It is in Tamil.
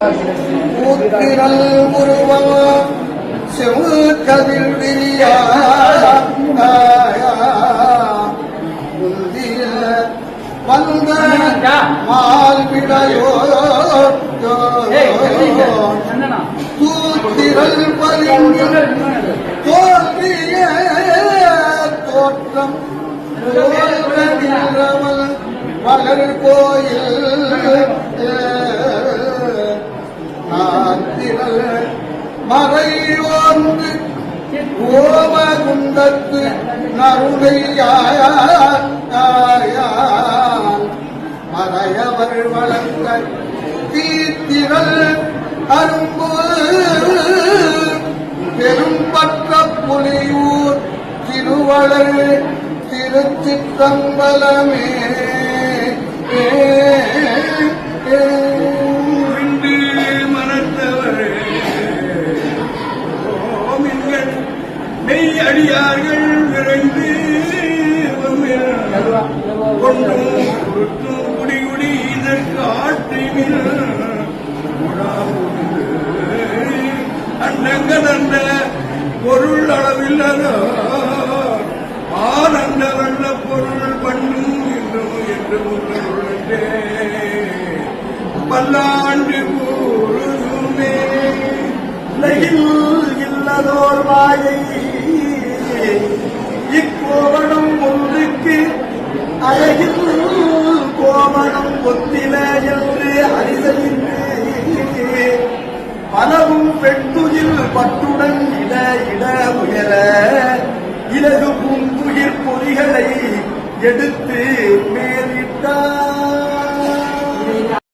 ஊத்திரல் உருவா செவு கதிர் விரியா வந்த மால்விடையோ தூத்திரல் பலிங்கு தோற்றிய தோற்றம் வளர் கோயில் மறை ஒன்று ஓமகுண்டத்து நருணையாயான் மறையவர் வளர்ந்த தீத்திரல் அரும்பு பெரும்பற்ற புலியூர் திருவளர் திருச்சிற்றம்பலமே. ஏ. அடியார்கள் விரைந்து கொண்டும் குருத்தும் குடி குடி இதற்கு ஆற்றிமில் அண்டங்கள் அந்த பொருள் அளவில்லதோ? ஆனந்த வல்ல பொருள் பண்ணும் என்றும் என்று முன்னே பல்லாண்டு கூறுமே உலகில் இல்லதோர் வாயை அழகில் கோமணம் ஒத்தில என்று அரிசையின் பலவும் பெண்துயில் பட்டுடன் இட இட உயர இலகு பூந்துயிர் பொறிகளை எடுத்து மே